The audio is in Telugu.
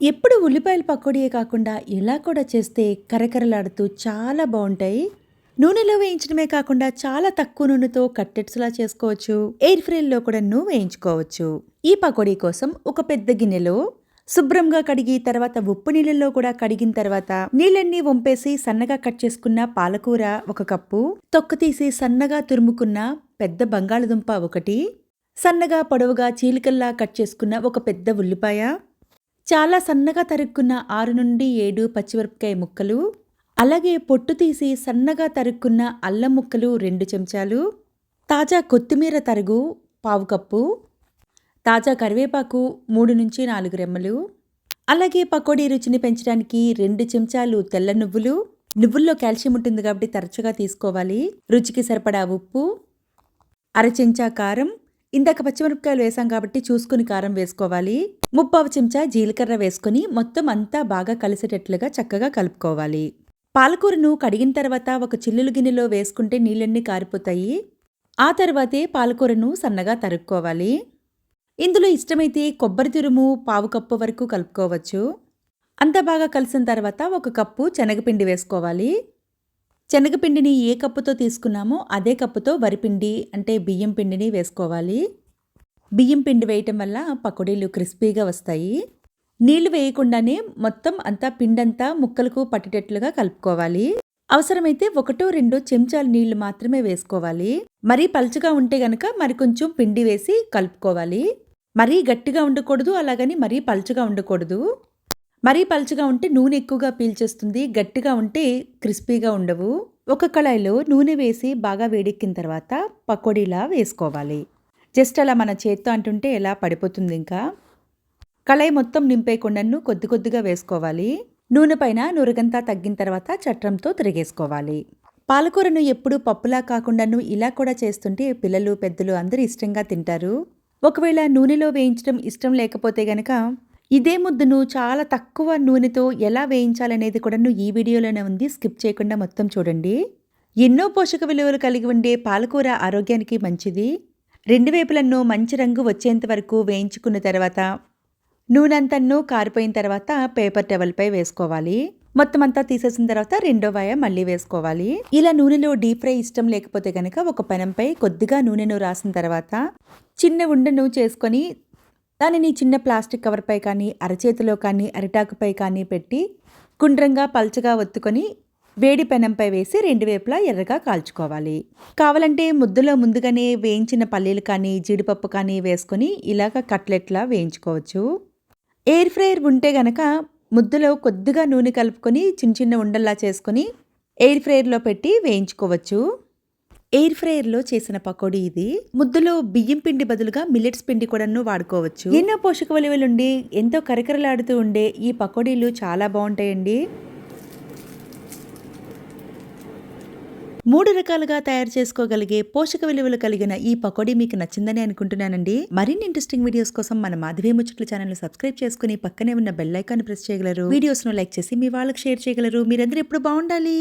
ఎప్పుడు ఉల్లిపాయల పకోడీయే కాకుండా ఇలా కూడా చేస్తే కరకరలాడుతూ చాలా బాగుంటాయి. నూనెలో వేయించడమే కాకుండా చాలా తక్కువ నూనెతో కట్టెట్స్లా చేసుకోవచ్చు. ఎయిర్ ఫ్రైల్లో కూడా నువ్వు వేయించుకోవచ్చు. ఈ పకోడీ కోసం ఒక పెద్ద గిన్నెలో శుభ్రంగా కడిగి తర్వాత ఉప్పు నీళ్ళల్లో కూడా కడిగిన తర్వాత నీళ్ళన్నీ వంపేసి సన్నగా కట్ చేసుకున్న పాలకూర ఒక కప్పు తొక్క తీసి సన్నగా తురుముకున్న పెద్ద బంగాళదుంప ఒకటి సన్నగా పొడవుగా చీలికల్లా కట్ చేసుకున్న ఒక పెద్ద ఉల్లిపాయ చాలా సన్నగా తరుక్కున్న ఆరు నుండి ఏడు పచ్చిమిరపకాయ ముక్కలు అలాగే పొట్టు తీసి సన్నగా తరుక్కున్న అల్లం ముక్కలు రెండు చెంచాలు తాజా కొత్తిమీర తరుగు పావు కప్పు తాజా కరివేపాకు మూడు నుంచి నాలుగు రెమ్మలు అలాగే పకోడీ రుచిని పెంచడానికి రెండు చెంచాలు తెల్ల నువ్వులు. నువ్వుల్లో కాల్షియం ఉంటుంది కాబట్టి తరచుగా తీసుకోవాలి. రుచికి సరిపడా ఉప్పు అర చెంచా కారం ఇందాక పచ్చిమిరపకాయలు వేసాం కాబట్టి చూసుకుని కారం వేసుకోవాలి. ముప్పావు చెంచా జీలకర్ర వేసుకొని మొత్తం అంతా బాగా కలిసేటట్లుగా చక్కగా కలుపుకోవాలి. పాలకూరను కడిగిన తర్వాత ఒక చిల్లులు గిన్నెలో వేసుకుంటే నీళ్ళన్నీ కారిపోతాయి. ఆ తర్వాతే పాలకూరను సన్నగా తరుక్కోవాలి. ఇందులో ఇష్టమైతే కొబ్బరి తురుము పావు కప్పు వరకు కలుపుకోవచ్చు. అంతా బాగా కలిసిన తర్వాత ఒక కప్పు శనగపిండి వేసుకోవాలి. శనగపిండిని ఏ కప్పుతో తీసుకున్నామో అదే కప్పుతో వరిపిండి అంటే బియ్యం పిండిని వేసుకోవాలి. బియ్యం పిండి వేయటం వల్ల పకోడీలు క్రిస్పీగా వస్తాయి. నీళ్ళు వేయకుండానే మొత్తం అంతా పిండంతా ముక్కలకు పట్టేటట్లుగా కలుపుకోవాలి. అవసరమైతే ఒకటో రెండో చెంచాల నీళ్ళు మాత్రమే వేసుకోవాలి. మరీ పలుచగా ఉంటే గనక మరి కొంచెం పిండి వేసి కలుపుకోవాలి. మరీ గట్టిగా ఉండకూడదు అలాగని మరీ పలుచగా ఉండకూడదు. మరీ పలుచగా ఉంటే నూనె ఎక్కువగా పీల్చేస్తుంది గట్టిగా ఉంటే క్రిస్పీగా ఉండవు. ఒక కళాయిలో నూనె వేసి బాగా వేడెక్కిన తర్వాత పకోడీలా వేసుకోవాలి. జస్ట్ అలా మన చేత్తో అంటుంటే ఎలా పడిపోతుంది ఇంకా? కళాయి మొత్తం నింపేకుండాను కొద్ది కొద్దిగా వేసుకోవాలి. నూనె పైన నురగంతా తగ్గిన తర్వాత చట్రంతో తిరిగేసుకోవాలి. పాలకూరను ఎప్పుడు పప్పులా కాకుండాను ఇలా కూడా చేస్తుంటే పిల్లలు పెద్దలు అందరూ ఇష్టంగా తింటారు. ఒకవేళ నూనెలో వేయించడం ఇష్టం లేకపోతే గనక ఇదే ముద్దను చాలా తక్కువ నూనెతో ఎలా వేయించాలనేది కూడా ఈ వీడియోలోనే ఉంది. స్కిప్ చేయకుండా మొత్తం చూడండి. ఎన్నో పోషక విలువలు కలిగి ఉండే పాలకూర ఆరోగ్యానికి మంచిది. రెండు వైపులను మంచి రంగు వచ్చేంత వరకు వేయించుకున్న తర్వాత నూనెంతను కారిపోయిన తర్వాత పేపర్ టవల్పై వేసుకోవాలి. మొత్తం అంతా తీసేసిన తర్వాత రెండో వాయ మళ్ళీ వేసుకోవాలి. ఇలా నూనెలో డీప్ ఫ్రై ఇష్టం లేకపోతే కనుక ఒక పెనంపై కొద్దిగా నూనెను రాసిన తర్వాత చిన్న ఉండను చేసుకొని దానిని చిన్న ప్లాస్టిక్ కవర్పై కానీ అరచేతిలో కానీ అరిటాకుపై కానీ పెట్టి గుండ్రంగా పల్చగా ఒత్తుకొని వేడి పెనంపై వేసి రెండు వైపులా ఎర్రగా కాల్చుకోవాలి. కావాలంటే ముద్దలో ముందుగానే వేయించిన పల్లీలు కానీ జీడిపప్పు కానీ వేసుకొని ఇలాగ కట్లెట్లా వేయించుకోవచ్చు. ఎయిర్ ఫ్రైయర్ ఉంటే గనక ముద్దలో కొద్దిగా నూనె కలుపుకొని చిన్న చిన్న ఉండల్లా చేసుకొని ఎయిర్ ఫ్రైయర్లో పెట్టి వేయించుకోవచ్చు. ఎయిర్ ఫ్రైయర్లో చేసిన పకోడీ ఇది. ముద్దలో బియ్యం పిండి బదులుగా మిల్లెట్స్ పిండి కూడాను వాడుకోవచ్చు. ఎన్నో పోషక విలువలుండి ఎంతో కరకరలాడుతూ ఉండే ఈ పకోడీలు చాలా బాగుంటాయండి మూడు రకాలుగా తయారు చేసుకోగలిగే పోషక విలువలు కలిగిన ఈ పకోడీ మీకు నచ్చిందని అనుకుంటున్నానండి. మరిన్ని ఇంట్రెస్టింగ్ వీడియోస్ కోసం మన మాధవీ ముచ్చట్ల ఛానల్ సబ్స్క్రైబ్ చేసుకుని పక్కనే ఉన్న బెల్ ఐకాన్ ప్రెస్ చేయగలరు. వీడియోస్ను లైక్ చేసి మీ వాళ్ళకి షేర్ చేయగలరు. మీరందరూ ఎప్పుడు బాగుండాలి